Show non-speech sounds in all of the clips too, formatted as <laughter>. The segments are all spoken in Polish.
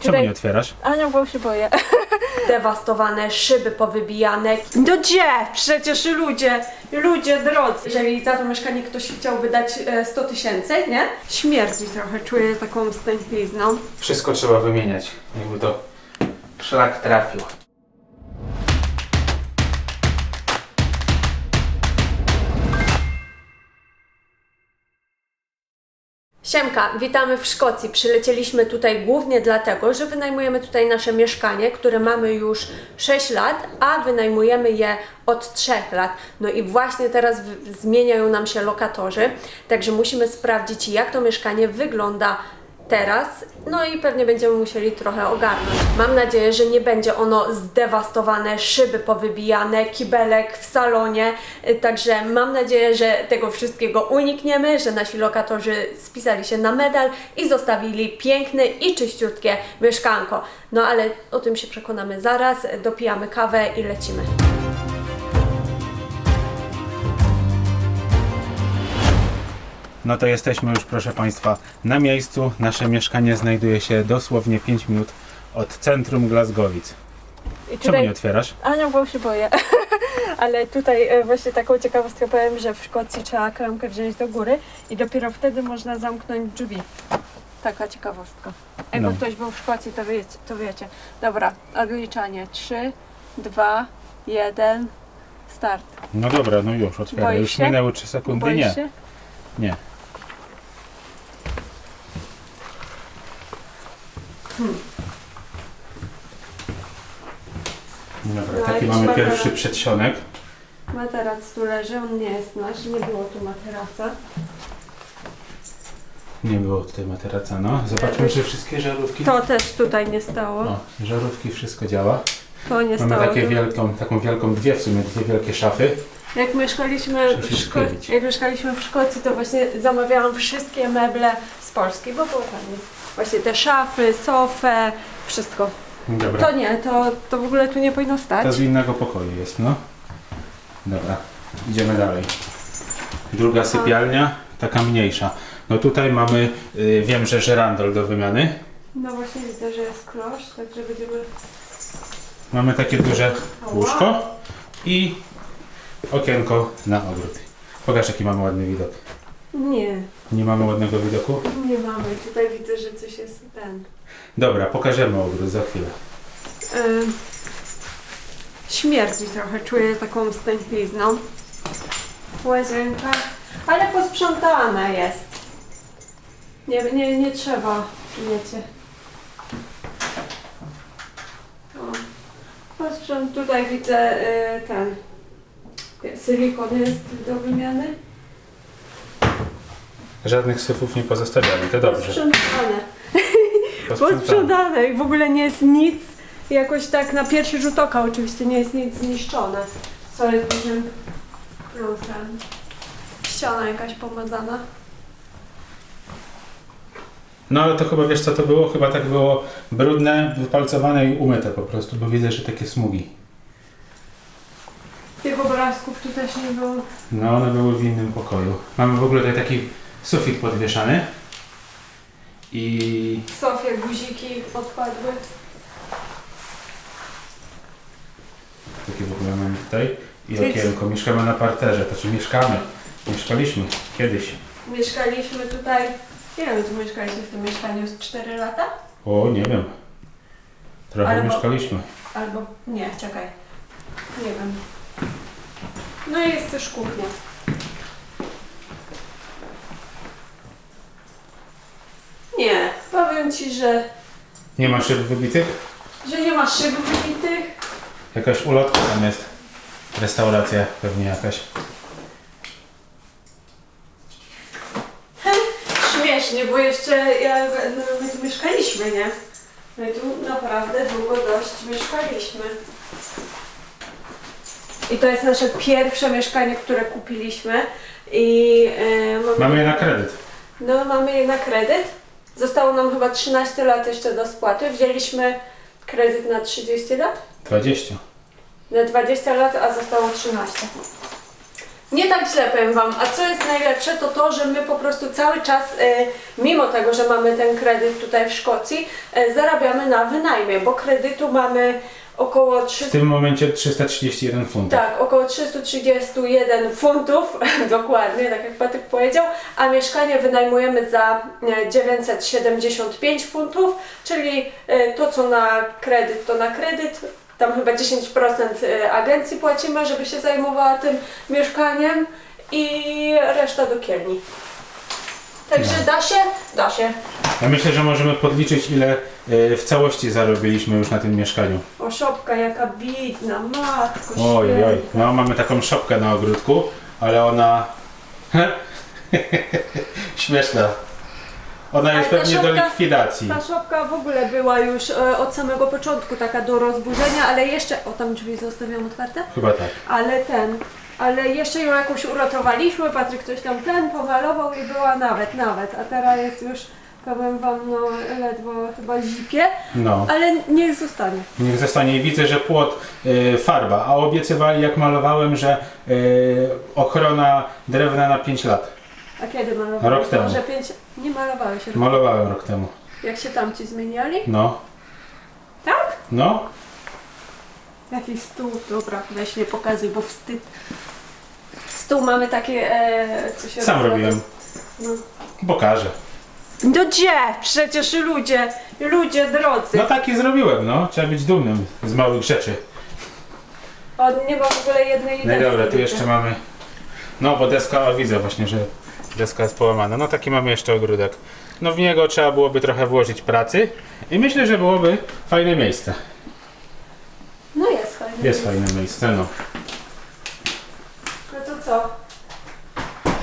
Czemu Tutaj- nie otwierasz? Anią, bo się boję. <laughs> Dewastowane, szyby powybijane. No gdzie? Przecież ludzie, ludzie drodzy. Jeżeli za to mieszkanie ktoś chciałby dać e, 100 tysięcy, nie? Śmierdzi trochę, czuję taką stęchlizną. Wszystko trzeba wymieniać, jakby to szlak trafił. Siemka, witamy w Szkocji. Przylecieliśmy tutaj głównie dlatego, że wynajmujemy tutaj nasze mieszkanie, które mamy już 6 lat, a wynajmujemy je od 3 lat. No i właśnie teraz zmieniają nam się lokatorzy, także musimy sprawdzić, jak to mieszkanie wygląda teraz, no i pewnie będziemy musieli trochę ogarnąć. Mam nadzieję, że nie będzie ono zdewastowane, szyby powybijane, kibelek w salonie, y, także mam nadzieję, że tego wszystkiego unikniemy, że nasi lokatorzy spisali się na medal i zostawili piękne i czyściutkie mieszkanko. No ale o tym się przekonamy zaraz, dopijamy kawę i lecimy. No to jesteśmy już, proszę Państwa, na miejscu. Nasze mieszkanie znajduje się dosłownie 5 minut od centrum Glasgowic. I Czemu nie otwierasz? Anią, bo się boję. <laughs> Ale tutaj e, właśnie taką ciekawostkę powiem, że w Szkocji trzeba klamkę wziąć do góry i dopiero wtedy można zamknąć drzwi. Taka ciekawostka. Jakby No. ktoś był w Szkocji, to wiecie, to wiecie. Dobra, odliczanie. 3, 2, 1, start. No dobra, no już otwieraj. Boisz Już się? minęły 3 sekundy. Boisz Nie, się? nie. Dobra, No, taki jakiś mamy materac. pierwszy przedsionek. Materac tu leży, on nie jest nasz, nie było tu materaca. Nie było tutaj materaca, no. Zobaczmy, czy wszystkie żarówki... To też tutaj nie stało. O, żarówki, wszystko działa. To nie Mamy stało. takie tu. wielką, taką wielką, dwie w sumie, dwie wielkie szafy. Jak mieszkaliśmy, Muszę w się Szko- jak mieszkaliśmy w Szkocji, to właśnie zamawiałam wszystkie meble z Polski, bo było taniej. Właśnie te szafy, sofę, wszystko. Dobra. To nie, to, to w ogóle tu nie powinno stać. To z innego pokoju jest, no. Dobra, idziemy dalej. Druga sypialnia, taka mniejsza. No tutaj mamy, y, wiem, że żerandol do wymiany. No właśnie widzę, że jest klosz, także będziemy... Mamy takie duże łóżko i okienko na ogród. Pokaż jaki mamy ładny widok. Nie, Nie mamy ładnego widoku? nie mamy. Tutaj widzę, że coś jest ten... Dobra, pokażemy ogród za chwilę. Ym, śmierdzi trochę, czuję taką stęchlizną. Łazienka, ale posprzątana jest. Nie, nie, nie trzeba, wiecie. O, posprząt, tutaj widzę y, ten silikon jest do wymiany. Żadnych syfów nie pozostawiali, to dobrze. Posprzątane. Posprzątane i w ogóle nie jest nic, jakoś tak na pierwszy rzut oka oczywiście nie jest nic zniszczone, co jest dużym plusem. Ściana jakaś pomazana. No ale to chyba wiesz co to było? Chyba tak było brudne, wypalcowane i umyte po prostu, bo widzę, że takie smugi. Tych obrazków tu też nie było. No one były w innym pokoju. Mamy w ogóle tutaj taki sufit podwieszany. I Sofie guziki odpadły. takie w ogóle mamy tutaj. I okienko. Mieszkamy na parterze, to czy mieszkamy? Mieszkaliśmy kiedyś. Mieszkaliśmy tutaj, nie wiem, tu mieszkaliśmy w tym mieszkaniu z 4 lata? O, nie wiem. Trochę Albo- mieszkaliśmy. Albo, nie, czekaj, nie wiem. No i jest też kuchnia. Nie, powiem Ci, że, Nie ma szyb wybitych? że nie ma szyb wybitych. Jakaś ulotka tam jest. Restauracja pewnie jakaś. Śmiesznie, bo jeszcze ja, no, my tu mieszkaliśmy, nie? My tu naprawdę długo dość mieszkaliśmy. I to jest nasze pierwsze mieszkanie, które kupiliśmy. I e, mamy, Mamy je na kredyt. no, mamy je na kredyt. Zostało nam chyba 13 lat jeszcze do spłaty. Wzięliśmy kredyt na 30 lat. 20. Na 20 lat, a zostało 13. Nie tak źle powiem Wam, a co jest najlepsze to to, że my po prostu cały czas, e, mimo tego, że mamy ten kredyt tutaj w Szkocji, e, zarabiamy na wynajmie, bo kredytu mamy około W 300, tym momencie 331 funtów. tak, około 331 funtów, <laughs> dokładnie, tak jak Patryk powiedział, a mieszkanie wynajmujemy za e, 975 funtów, czyli e, to co na kredyt, to na kredyt, tam chyba 10% e, agencji płacimy, żeby się zajmowała tym mieszkaniem i reszta do kielni. Także da się? Da się. Ja myślę, że możemy podliczyć ile y, w całości zarobiliśmy już na tym mieszkaniu. O, szopka jaka bidna, matko Oj, święta. oj. No mamy taką szopkę na ogródku, ale ona... <laughs> Śmieszna. Ona jest Ale ta pewnie do szopka- likwidacji. Ta szopka w ogóle była już e, od samego początku taka do rozburzenia, ale jeszcze... O, tam drzwi zostawiam otwarte? Chyba tak. Ale ten... Ale jeszcze ją jakoś uratowaliśmy, Patryk coś tam ten pomalował i była nawet, nawet. A teraz jest już, powiem wam, no ledwo chyba zipie, No. ale niech zostanie. Niech zostanie. Widzę, że płot y, farba, a obiecywali jak malowałem, że y, ochrona drewna na 5 lat. A kiedy malowałeś? Rok temu. Może pięć... Nie malowałeś rok. Malowałem rok temu. Jak się tamci zmieniali? No. Tak? No. Jaki stół? Dobra, weź nie pokazuj, bo wstyd. Stół mamy takie, e, co się Sam robiłem. No. Pokażę. No gdzie? Przecież ludzie, ludzie drodzy. No taki zrobiłem, no. Trzeba być dumnym z małych rzeczy. On nie ma w ogóle jednej No i deski, dobra, tu jeszcze mamy. No bo deska, o widzę właśnie, że deska jest połamana. No taki mamy jeszcze ogródek. No w niego trzeba byłoby trochę włożyć pracy i myślę, że byłoby fajne miejsce. No jest fajnie. Jest fajne miejsce, no. No co?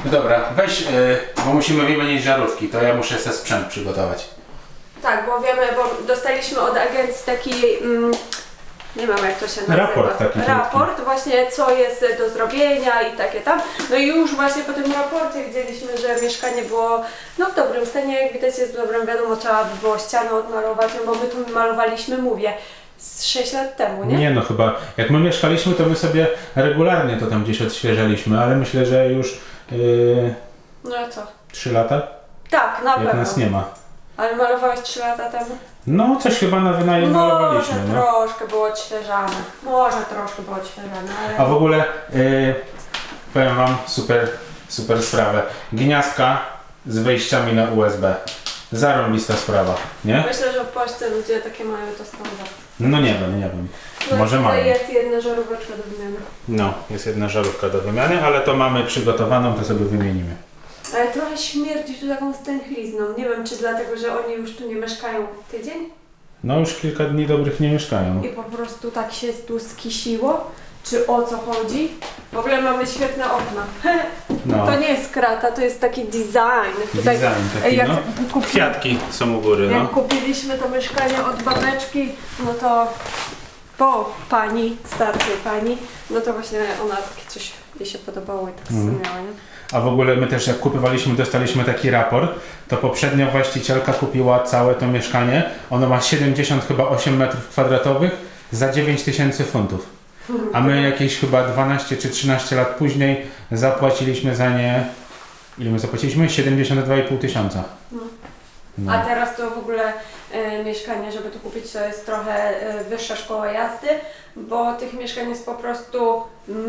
No dobra, weź, yy, bo musimy wymienić żarówki, to ja muszę sobie sprzęt przygotować. Tak, bo wiemy, bo dostaliśmy od agencji taki, mm, nie wiem jak to się nazywa. Raport taki Raport właśnie co jest do zrobienia i takie tam. No i już właśnie po tym raporcie widzieliśmy, że mieszkanie było no w dobrym stanie, jak widać jest w dobrym, wiadomo trzeba by było ścianę odmalować, no bo my tu malowaliśmy, mówię, z 6 lat temu, nie? Nie no, chyba jak my mieszkaliśmy, to my sobie regularnie to tam gdzieś odświeżaliśmy, ale myślę, że już yy, No a co? 3 lata, Tak, na jak pewno. nas nie ma. Ale malowałeś 3 lata temu? No, coś chyba na wynajem Może malowaliśmy, no. troszkę było odświeżane. Może troszkę było odświeżane, ale... A w ogóle yy, powiem wam super, super sprawę. Gniazdka z wejściami na USB. Zarąbista sprawa, nie? Myślę, że w Polsce ludzie takie mają to standard. No nie wiem, nie wiem. No Może tutaj mają. jest jedna żaróweczka do wymiany. No, jest jedna żarówka do wymiany, ale to mamy przygotowaną, to sobie wymienimy. Ale trochę śmierdzi tu taką stęchlizną. Nie wiem, czy dlatego, że oni już tu nie mieszkają tydzień No już kilka dni dobrych nie mieszkają. i po prostu tak się tu skisiło, czy o co chodzi. W ogóle mamy świetne okna. <laughs> No, To nie jest krata, to jest taki design. Tutaj design taki, jak, no. kupi, Kwiatki są u góry, jak no. kupiliśmy to mieszkanie od babeczki, no to po pani, starszej pani, no to właśnie ona takie coś jej się podobało i tak Mhm. mm. miała, nie? A w ogóle my też jak kupowaliśmy, dostaliśmy taki raport, to poprzednia właścicielka kupiła całe to mieszkanie. Ono ma 70 chyba 8 metrów kwadratowych za 9 tysięcy funtów. A my jakieś chyba 12 czy 13 lat później zapłaciliśmy za nie... Ile my zapłaciliśmy? 72,5 tysiąca. No. No. A teraz to w ogóle e, mieszkanie, żeby tu kupić, to jest trochę e, wyższa szkoła jazdy, bo tych mieszkań jest po prostu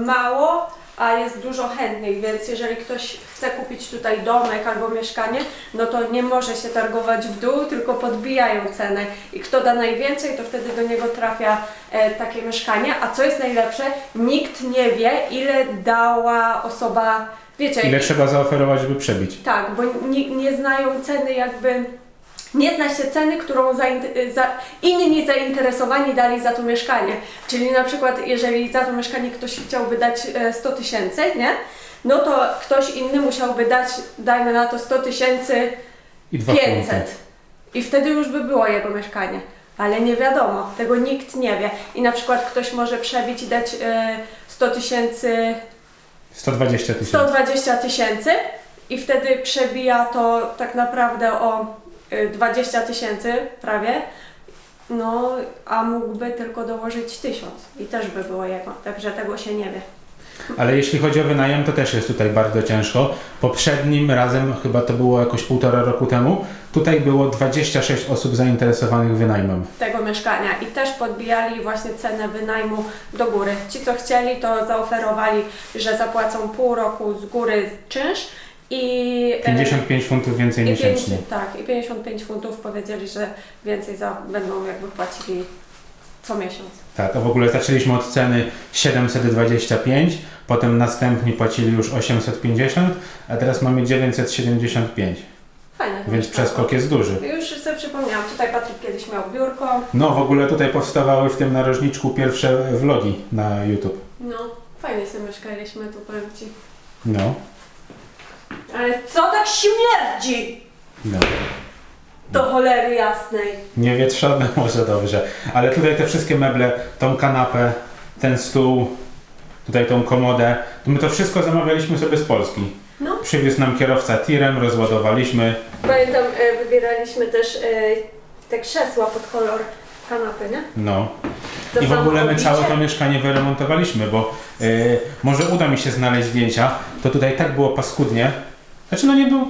mało, a jest dużo chętnych, więc jeżeli ktoś chce kupić tutaj domek albo mieszkanie, no to nie może się targować w dół, tylko podbijają cenę i kto da najwięcej, to wtedy do niego trafia e, takie mieszkanie, a co jest najlepsze, nikt nie wie, ile dała osoba, wiecie, Ile trzeba zaoferować, żeby przebić? tak, bo nie, nie znają ceny jakby. Nie zna się ceny, którą zaint- za, inni zainteresowani dali za to mieszkanie. Czyli na przykład, jeżeli za to mieszkanie ktoś chciałby dać e, 100 tysięcy, nie? No to ktoś inny musiałby dać, dajmy na to 100 tysięcy I dwa 500. punkty. I wtedy już by było jego mieszkanie. Ale nie wiadomo, tego nikt nie wie. I na przykład ktoś może przebić i dać e, 100 tysięcy 120 tysięcy. 120 tysięcy i wtedy przebija to tak naprawdę o y, 20 tysięcy prawie, no a mógłby tylko dołożyć 1000 i też by było jego, także tego się nie wie. Ale jeśli chodzi o wynajem, to też jest tutaj bardzo ciężko. Poprzednim razem, chyba to było jakoś półtora roku temu, tutaj było 26 osób zainteresowanych wynajmem. tego mieszkania i też podbijali właśnie cenę wynajmu do góry. Ci, co chcieli, to zaoferowali, że zapłacą pół roku z góry czynsz i e, 55 funtów więcej i miesięcznie. 50, tak, i 55 funtów powiedzieli, że więcej za, będą jakby płacili co miesiąc. Tak, a w ogóle zaczęliśmy od ceny 725, potem następni płacili już 850, a teraz mamy 975, Fajne. to więc przeskok jest duży. Już sobie przypomniałam, tutaj Patryk kiedyś miał biurko. No w ogóle tutaj powstawały w tym narożniczku pierwsze vlogi na YouTube. No, fajnie sobie mieszkaliśmy, tu powiem Ci. No, Ale co tak śmierdzi? no. Do cholery jasnej. Niewietrzone <laughs> może dobrze, ale tutaj te wszystkie meble, tą kanapę, ten stół, tutaj tą komodę, to my to wszystko zamawialiśmy sobie z Polski. No. Przywiózł nam kierowca tirem, rozładowaliśmy. Pamiętam, e, wybieraliśmy też e, te krzesła pod kolor kanapy, nie? No. To I w samo ogóle my całe to mieszkanie wyremontowaliśmy, bo y, może uda mi się znaleźć zdjęcia, to tutaj tak było paskudnie. Znaczy no nie był,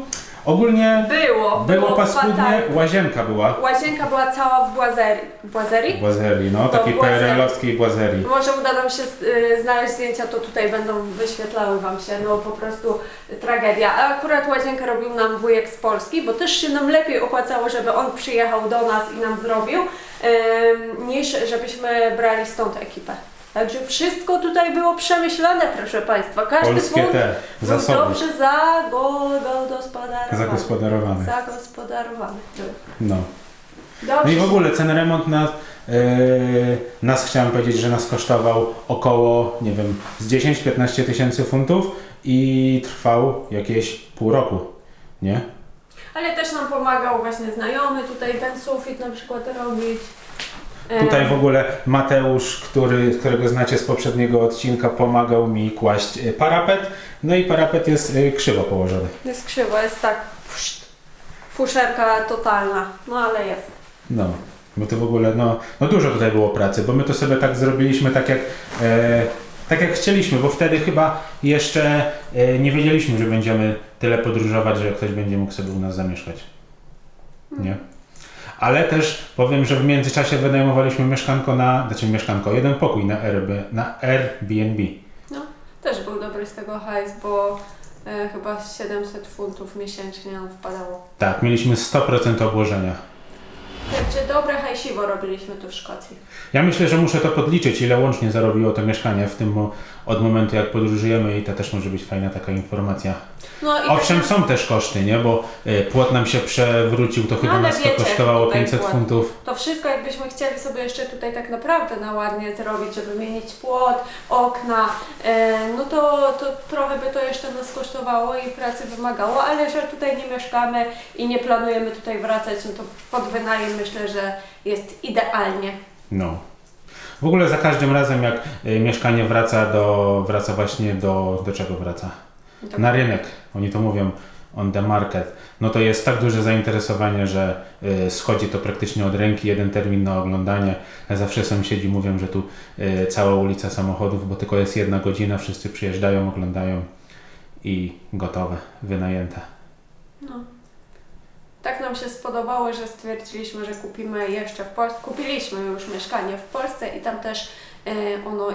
ogólnie Było, było paskudnie, fatalnie. łazienka była. Łazienka była cała w błazerii. Błazerii? Błazerii, no, takiej błazerii. PRL-owskiej błazerii. Może uda nam się y, znaleźć zdjęcia, to tutaj będą wyświetlały Wam się, no po prostu tragedia. A akurat łazienkę robił nam wujek z Polski, bo też się nam lepiej opłacało, żeby on przyjechał do nas i nam zrobił, niż żebyśmy brali stąd ekipę. Także wszystko tutaj było przemyślane, proszę Państwa. Każdy Polskie punkt te był zasoby dobrze zagospodarowany. zagospodarowane. Zagospodarowany. No. Dobrze. No i w ogóle ten remont nas, yy, nas chciałem powiedzieć, że nas kosztował około, nie wiem, z 10-15 tysięcy funtów i trwał jakieś pół roku, nie? Ale też nam pomagał właśnie znajomy tutaj ten sufit na przykład robić. E, Tutaj w ogóle Mateusz, który, którego znacie z poprzedniego odcinka, pomagał mi kłaść y, parapet. No i parapet jest y, krzywo położony. Jest krzywo, jest tak fuszerka totalna, no ale jest. No, bo to w ogóle, no, no dużo tutaj było pracy, bo my to sobie tak zrobiliśmy tak jak, e, tak jak chcieliśmy, bo wtedy chyba jeszcze e, nie wiedzieliśmy, że będziemy tyle podróżować, że ktoś będzie mógł sobie u nas zamieszkać. Nie? Ale też powiem, że w międzyczasie wynajmowaliśmy mieszkanko na, znaczy mieszkanko, jeden pokój na, Airbnb, na Airbnb. No, też był dobry z tego hajs, bo e, chyba 700 funtów miesięcznie nam wpadało. Tak, mieliśmy 100% obłożenia. Także dobre hajsiwo robiliśmy tu w Szkocji. Ja myślę, że muszę to podliczyć, ile łącznie zarobiło to mieszkanie w tym od momentu, jak podróżujemy i to też może być fajna taka informacja. No Owszem, tak- są też koszty, nie? Bo y, płot nam się przewrócił, to chyba ale nas to kosztowało tutaj 500 płot. funtów. To wszystko jakbyśmy chcieli sobie jeszcze tutaj tak naprawdę na ładnie zrobić, żeby wymienić płot, okna, e, no to, to trochę by to jeszcze nas kosztowało i pracy wymagało, ale że tutaj nie mieszkamy i nie planujemy tutaj wracać, no to pod wynajem myślę, że jest idealnie. No. W ogóle za każdym razem, jak y, mieszkanie wraca do, wraca właśnie do, do czego wraca? To- Na rynek. Oni to mówią on the market. No to jest tak duże zainteresowanie, że y, schodzi to praktycznie od ręki, jeden termin na oglądanie. Zawsze sąsiedzi mówią, że tu y, cała ulica samochodów, bo tylko jest jedna godzina, wszyscy przyjeżdżają, oglądają i gotowe, wynajęte. No. Tak nam się spodobało, że stwierdziliśmy, że kupimy jeszcze w Polsce. Kupiliśmy już mieszkanie w Polsce i tam też e, ono.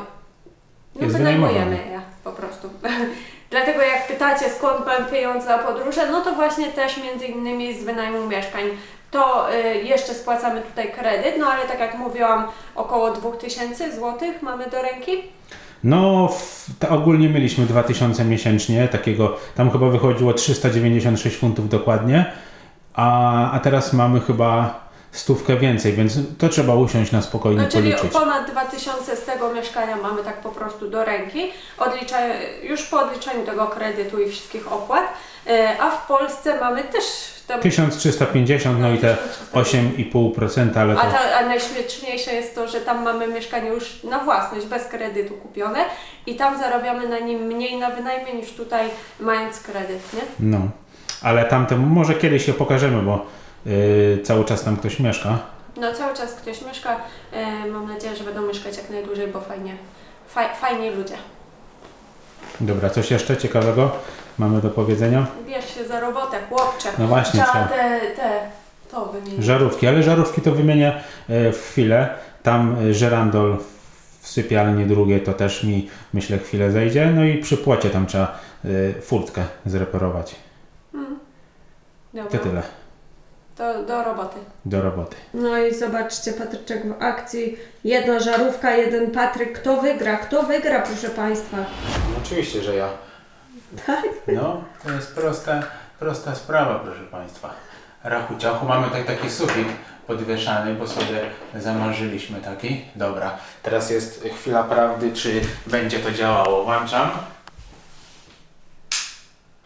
No, Jest wynajmujemy je po prostu. <laughs> Dlatego jak pytacie skąd mam pieniądze na podróże, no to właśnie też między innymi z wynajmu mieszkań. To e, jeszcze spłacamy tutaj kredyt, no ale tak jak mówiłam, około 2000 zł mamy do ręki. No, w, to ogólnie mieliśmy 2000 miesięcznie, takiego, tam chyba wychodziło 396 funtów dokładnie, a, a teraz mamy chyba stówkę więcej, więc to trzeba usiąść na spokojnie No, czyli policzyć. ponad 2000 z tego mieszkania mamy tak po prostu do ręki, odlicza, już po odliczeniu tego kredytu i wszystkich opłat, e, a w Polsce mamy też tam 1350, no i te 8,5%, ale A, to ta, a najśmieszniejsze jest to, że tam mamy mieszkanie już na własność, bez kredytu kupione i tam zarabiamy na nim mniej na wynajmie niż tutaj mając kredyt, nie? no. Ale tamte może kiedyś się pokażemy, bo yy, cały czas tam ktoś mieszka. No cały czas ktoś mieszka, e, mam nadzieję, że będą mieszkać jak najdłużej, bo fajnie, faj, fajni ludzie. Dobra, coś jeszcze ciekawego mamy do powiedzenia? Bierz się za robotę, chłopcze. No właśnie, Trzeba te, te, to wymienić. Żarówki, ale żarówki to wymienię e, w chwilę. Tam e, żerandol w sypialni drugiej to też mi myślę chwilę zejdzie. No i przy płocie tam trzeba e, furtkę zreperować. Dobra, To tyle. To do roboty. Do roboty. No i zobaczcie, Patryczek w akcji. Jedna żarówka, jeden Patryk. Kto wygra? Kto wygra, proszę Państwa? No oczywiście, że ja. Tak? No, to jest prosta, prosta sprawa, proszę Państwa. Rachu ciachu, mamy tutaj taki sufit podwieszany, bo sobie zamarzyliśmy taki. Dobra, teraz jest chwila prawdy, czy będzie to działało. Włączam.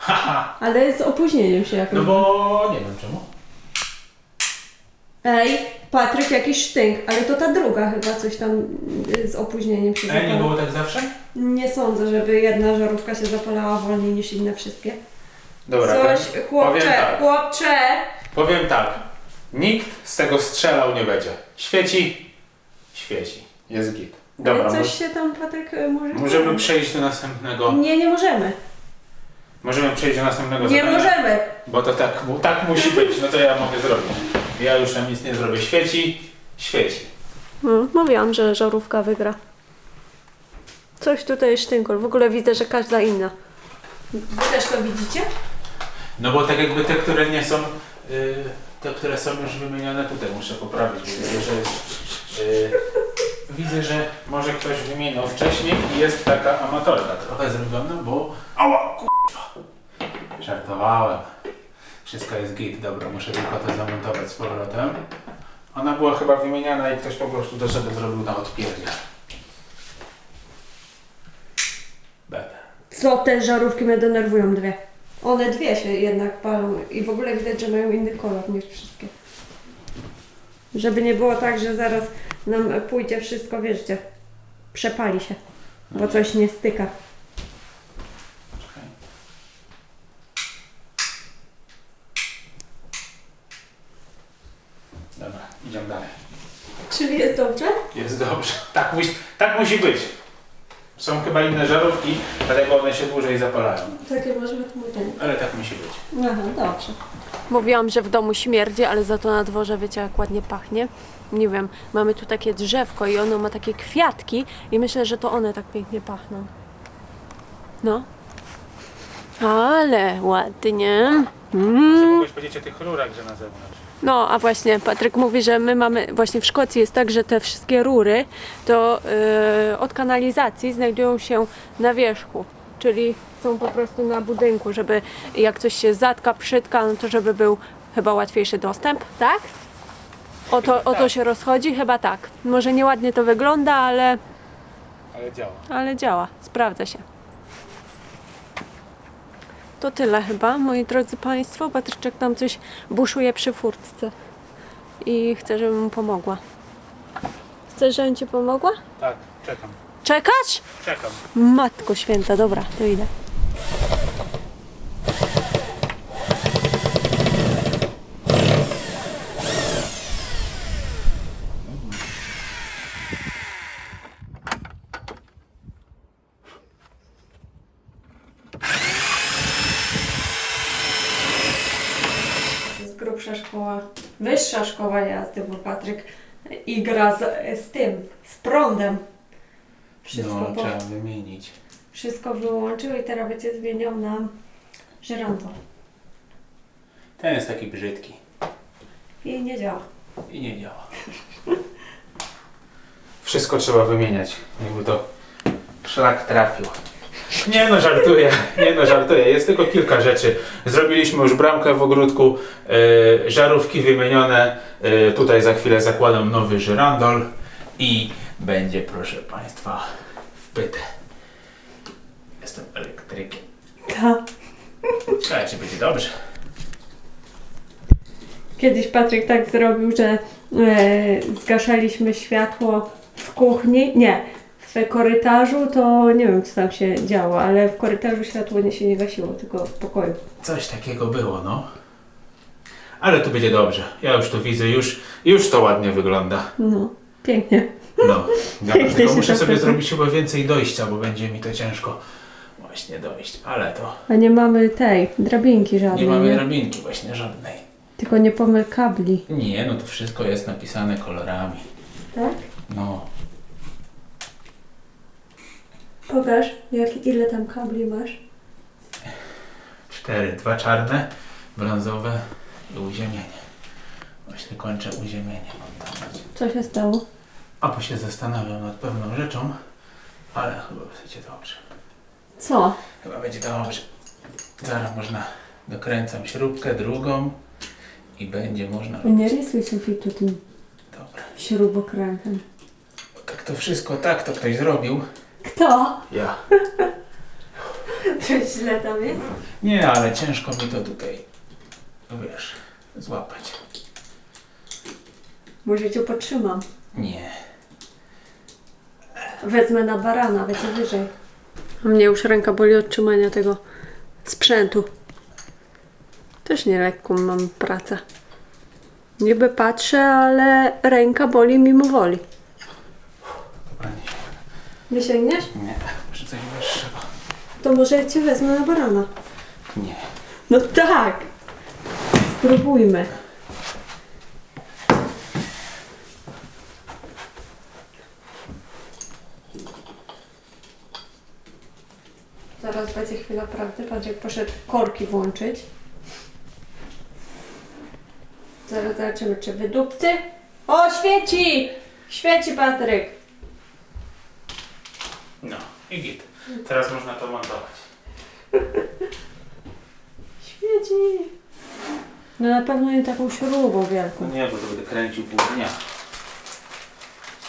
<laughs> Ale z opóźnieniem się jakoś. no bo nie wiem czemu. Ej, Patryk, jakiś sztynk, ale to ta druga chyba coś tam y, z opóźnieniem się Ej, nie zapala. było tak zawsze? Nie sądzę, żeby jedna żarówka się zapalała wolniej niż inne wszystkie. Dobra, Coś, powiem chłopcze, tak. chłopcze! Powiem tak. Nikt z tego strzelał nie będzie. Świeci, świeci. Jest git. Dobra, ale mo- coś się tam, Patryk, y, może... możemy przejść do następnego. Nie, nie możemy. Możemy przejść do następnego Nie zadania. możemy. Bo to tak, mu- tak musi być. No to ja mogę zrobić. Ja już tam nic nie zrobię. Świeci, świeci. No, mówiłam, że żarówka wygra. Coś tutaj jest sztynkol. W ogóle widzę, że każda inna. Wy też to widzicie? No bo tak jakby te, które nie są, y, te, które są już wymienione, tutaj muszę poprawić, bo widzę, że jest, y, widzę, że może ktoś wymieniał wcześniej i jest taka amatorka trochę zrobiona, bo. Żartowałem. Wszystko jest git, dobra, muszę tylko to zamontować z powrotem. Ona była chyba wymieniana i ktoś po prostu to sobie zrobił na odpierdzie. Bebe. Co te żarówki mnie denerwują dwie? One dwie się jednak palą i w ogóle widać, że mają inny kolor niż wszystkie. Żeby nie było tak, że zaraz nam pójdzie wszystko, wiecie, przepali się, bo coś nie styka. Czekaj. Dobra, idziemy dalej. Czyli jest dobrze? Jest dobrze. Tak musi, tak musi być. Są chyba inne żarówki, dlatego one się dłużej zapalają. Takie możemy tłumaczenie. Ale tak musi być. Aha, dobrze. Mówiłam, że w domu śmierdzi, ale za to na dworze wiecie jak ładnie pachnie. Nie wiem, mamy tu takie drzewko i ono ma takie kwiatki i myślę, że to one tak pięknie pachną. No. Ale ładnie. Mm. Mogłeś powiedzieć o tych rurach, że na zewnątrz. No, a właśnie Patryk mówi, że my mamy, właśnie w Szkocji jest tak, że te wszystkie rury to yy, od kanalizacji znajdują się na wierzchu, czyli są po prostu na budynku, żeby jak coś się zatka, przytka, no to żeby był chyba łatwiejszy dostęp, tak? O to, o to się rozchodzi? Chyba tak. Może nieładnie to wygląda, ale, Ale działa. ale działa, sprawdza się. To tyle chyba, moi drodzy Państwo. Patryczek tam coś buszuje przy furtce i chcę, żebym mu pomogła. Chcesz, żebym Ci pomogła? Tak, czekam. Czekasz? Czekam. Matko święta, dobra, to idę. Z grubsza szkoła, wyższa szkoła jazdy, bo Patryk igra z, z tym, z prądem. Wszystko no, po, trzeba wymienić. wszystko wyłączył i teraz będzie zmieniał na żyrandol. Ten jest taki brzydki. I nie działa. I nie działa. Wszystko trzeba wymieniać, jakby to szlak trafił. Nie no, żartuję, nie no, żartuję. Jest tylko kilka rzeczy. Zrobiliśmy już bramkę w ogródku, e, żarówki wymienione. E, tutaj za chwilę zakładam nowy żyrandol i będzie, proszę Państwa, wpyte. Jestem elektrykiem. Tak. Ciekawe, czy będzie dobrze. Kiedyś Patryk tak zrobił, że e, zgaszaliśmy światło w kuchni. Nie, w korytarzu to nie wiem, co tam się działo, ale w korytarzu światło nie się nie gasiło, tylko w pokoju. Coś takiego było, no. Ale tu będzie dobrze. Ja już to widzę, już, już to ładnie wygląda. No, pięknie. No, <laughs> dobra, Pięknie tylko się muszę sobie robi. zrobić chyba więcej dojścia, bo będzie mi to ciężko. właśnie dojść, ale to A nie mamy tej drabinki żadnej, nie mamy drabinki właśnie żadnej. Tylko nie pomyl kabli. Nie, no to wszystko jest napisane kolorami. Tak? No, Pokaż, jak, ile tam kabli masz. cztery, dwa czarne, brązowe i uziemienie. Właśnie kończę uziemienie. Co się stało? A bo się zastanawiam nad pewną rzeczą, ale chyba będzie dobrze. Co? Chyba będzie dobrze. Zaraz można dokręcam śrubkę drugą i będzie można. Nie rysuj sufitu tym Dobra. śrubokrętem. Jak to wszystko tak to ktoś zrobił. Kto? Ja. <laughs> To źle tam jest? Nie, ale ciężko mi to tutaj, no wiesz, złapać. Może cię potrzymam. Nie. Wezmę na barana, wiecie wyżej. A mnie już ręka boli od trzymania tego sprzętu. Też nie lekką mam pracę. Niby patrzę, ale ręka boli mimo woli. Dobra, nie. Nie sięgniesz? Nie, może coś wyższego. To może ja cię wezmę na barana. Nie. No tak! Spróbujmy. Zaraz będzie chwila prawdy. Patrz, jak poszedł korki włączyć. Zaraz zobaczymy, czy wydupcy. O, świeci! Świeci, Patryk! No i git. Teraz można to montować. Świeci! No na pewno nie taką śrubą No wielką. nie, bo to będę kręcił pół dnia.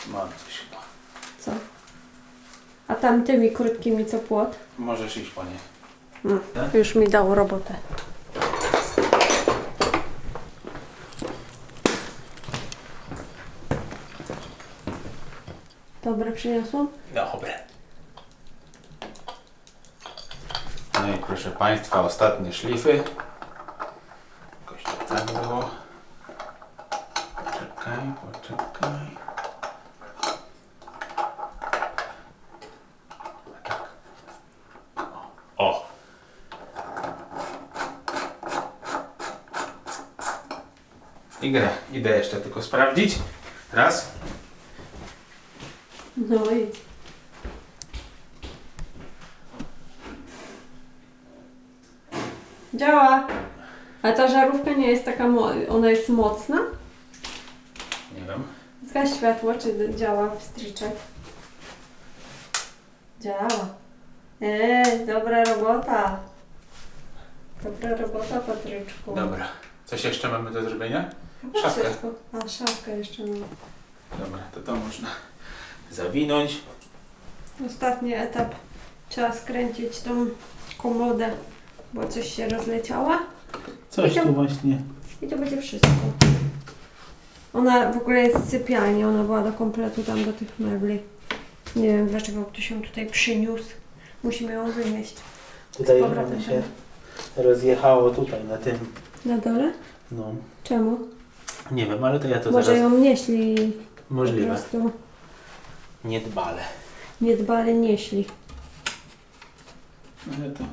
Mam coś chyba. Co? A tamtymi krótkimi co płot? Możesz iść po nie. Mm. Tak? Już mi dało robotę. Dobre przyniosłam? Dobre. No i proszę Państwa, ostatnie szlify. Jakoś to tak było. Poczekaj, poczekaj. Tak. O. o. I grę. Idę jeszcze tylko sprawdzić. Raz. No i działa. A ta żarówka nie jest taka, mo- ona jest mocna? Nie wiem. Zgaś światło, czy działa wstryczek. Działa. Eee, dobra robota. Dobra robota, Patryczku. Dobra. Coś jeszcze mamy do zrobienia? Chyba Szafkę. wszystko. A, szafkę jeszcze mam. Dobra, to to można zawinąć. Ostatni etap. Trzeba skręcić tą komodę, bo coś się rozleciała. Coś tu właśnie. I to będzie wszystko. Ona w ogóle jest z sypialni, ona była do kompletu tam do tych mebli. Nie wiem dlaczego ktoś ją tutaj przyniósł. Musimy ją wynieść. Tutaj ono się rozjechało tutaj na tym. Na dole? No, Czemu? nie wiem, ale to ja to Może zaraz. ją nieśli po Możliwe. prostu. Niedbale. Niedbale nieśli. Ale to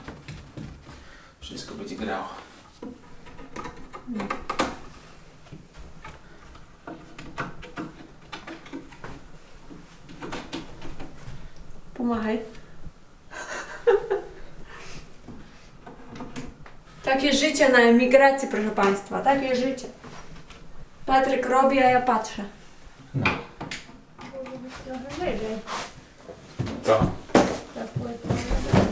wszystko będzie grało. Pomachaj. Takie życie na emigracji, proszę Państwa. Takie życie. Patryk robi, a ja patrzę. No. Co? Ta płyta wyżej.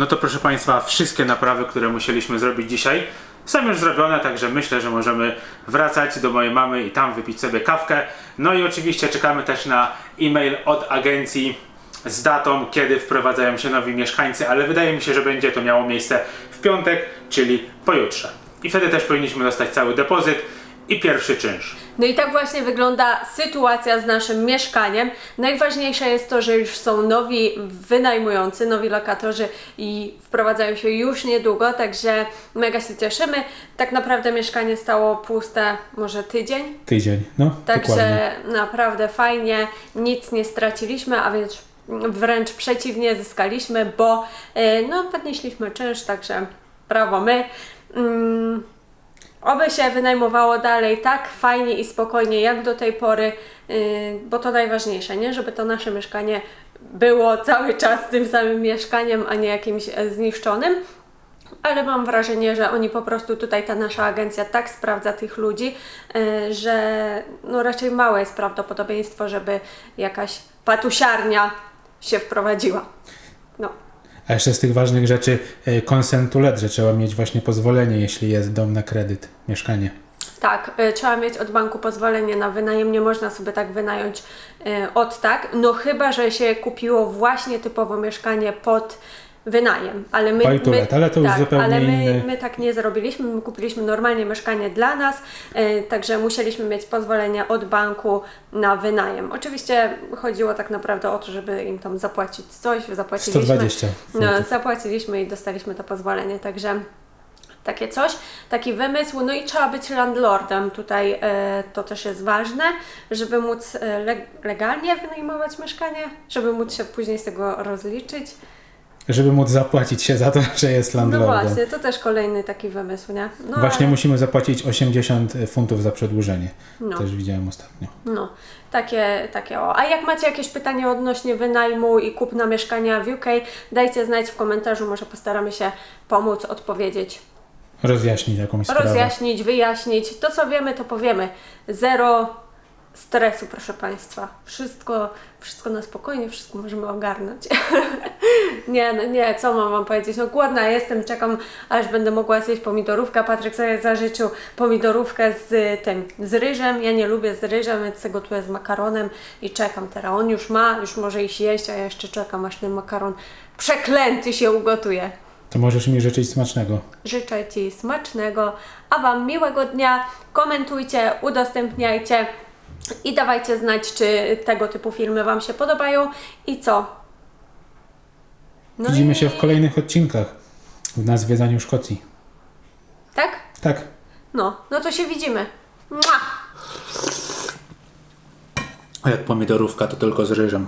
No to proszę Państwa, wszystkie naprawy, które musieliśmy zrobić dzisiaj są już zrobione, także myślę, że możemy wracać do mojej mamy i tam wypić sobie kawkę. No i oczywiście czekamy też na e-mail od agencji z datą, kiedy wprowadzają się nowi mieszkańcy, ale wydaje mi się, że będzie to miało miejsce w piątek, czyli pojutrze. I wtedy też powinniśmy dostać cały depozyt I pierwszy czynsz. No i tak właśnie wygląda sytuacja z naszym mieszkaniem. Najważniejsze jest to, że już są nowi wynajmujący, nowi lokatorzy i wprowadzają się już niedługo, także mega się cieszymy. Tak naprawdę mieszkanie stało puste może tydzień, Tydzień, no dokładnie. Także naprawdę fajnie, nic nie straciliśmy, a więc wręcz przeciwnie zyskaliśmy, bo e, no, podnieśliśmy czynsz, także brawo my. Mm, oby się wynajmowało dalej tak fajnie i spokojnie jak do tej pory, y, bo to najważniejsze, nie? Żeby to nasze mieszkanie było cały czas tym samym mieszkaniem, a nie jakimś e, zniszczonym. Ale mam wrażenie, że oni po prostu tutaj, ta nasza agencja tak sprawdza tych ludzi, e, że no raczej małe jest prawdopodobieństwo, żeby jakaś patusiarnia się wprowadziła. No. A jeszcze z tych ważnych rzeczy consent to let, że trzeba mieć właśnie pozwolenie, jeśli jest dom na kredyt, mieszkanie. Tak, y, trzeba mieć od banku pozwolenie na wynajem, nie można sobie tak wynająć y, od tak, no chyba, że się kupiło właśnie typowo mieszkanie pod wynajem, ale my, my, ale to już tak, zupełnie ale my, inny- my tak nie zrobiliśmy, my kupiliśmy normalnie mieszkanie dla nas, y, także musieliśmy mieć pozwolenie od banku na wynajem. Oczywiście chodziło tak naprawdę o to, żeby im tam zapłacić coś, zapłaciliśmy. 120 No, zapłaciliśmy i dostaliśmy to pozwolenie, także takie coś, taki wymysł. No i trzeba być landlordem tutaj, e, to też jest ważne, żeby móc e, le legalnie wynajmować mieszkanie, żeby móc się później z tego rozliczyć. Żeby móc zapłacić się za to, <laughs> że jest No landlordem. właśnie, to też kolejny taki wymysł, nie? No, Właśnie ale- musimy zapłacić 80 funtów za przedłużenie. No. Też widziałem ostatnio. No, takie, takie o. A jak macie jakieś pytania odnośnie wynajmu i kupna mieszkania w UK, dajcie znać w komentarzu, może postaramy się pomóc, odpowiedzieć. Rozjaśnić jakąś sprawę. rozjaśnić, wyjaśnić. To, co wiemy, to powiemy. Zero stresu, proszę Państwa. Wszystko, wszystko na spokojnie, wszystko możemy ogarnąć. <laughs> nie, no nie, co mam Wam powiedzieć? No głodna jestem, czekam, aż będę mogła zjeść pomidorówkę. Patryk sobie zażyczył pomidorówkę z tym, z ryżem. Ja nie lubię z ryżem, więc sobie gotuję z makaronem i czekam teraz. On już ma, już może iść jeść, a ja jeszcze czekam, aż ten makaron przeklęty się ugotuje. To możesz mi życzyć smacznego. Życzę Ci smacznego, a Wam miłego dnia. Komentujcie, udostępniajcie i dawajcie znać, czy tego typu filmy Wam się podobają i co. No Widzimy i... się w kolejnych odcinkach w nas zwiedzaniu Szkocji. Tak? Tak. No, no to się widzimy. Mua! A jak pomidorówka, to tylko z ryżem.